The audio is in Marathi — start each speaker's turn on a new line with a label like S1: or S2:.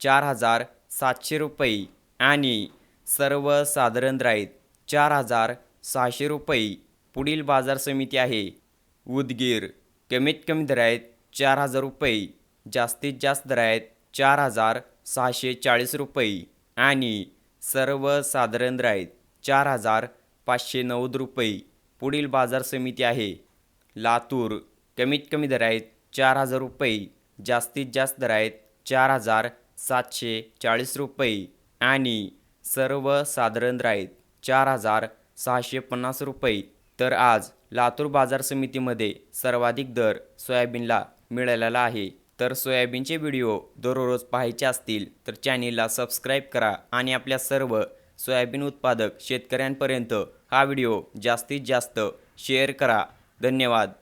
S1: चार हजार सातशे रुपये आणि सर्वसाधारण राईत चार हजार सहाशे रुपये पुढील बाजार समिती आहे. उदगीर कमीत कमी दरायत आहेत चार हजार रुपये जास्तीत जास्त दर आहेत चार हजार सहाशे चाळीस रुपये आणि सर्वसाधारण राईत चार हजार पाचशे नव्वद रुपये पुढील बाजार समिती आहे. लातूर कमीत कमी दरायत आहेत चार हजार रुपये जास्तीत जास्त दर आहेत चार हजार सातशे चाळीस रुपये आणि सर्वसाधारण राईत चार हजार सहाशे पन्नास रुपये. तर आज लातूर बाजार समितीमध्ये सर्वाधिक दर सोयाबीनला मिळालेला आहे. तर सोयाबीनचे व्हिडिओ दररोज पाहायचे असतील तर चॅनेलला सबस्क्राईब करा आणि आपल्या सर्व सोयाबीन उत्पादक शेतकऱ्यांपर्यंत हा व्हिडिओ जास्तीत जास्त शेअर करा. धन्यवाद.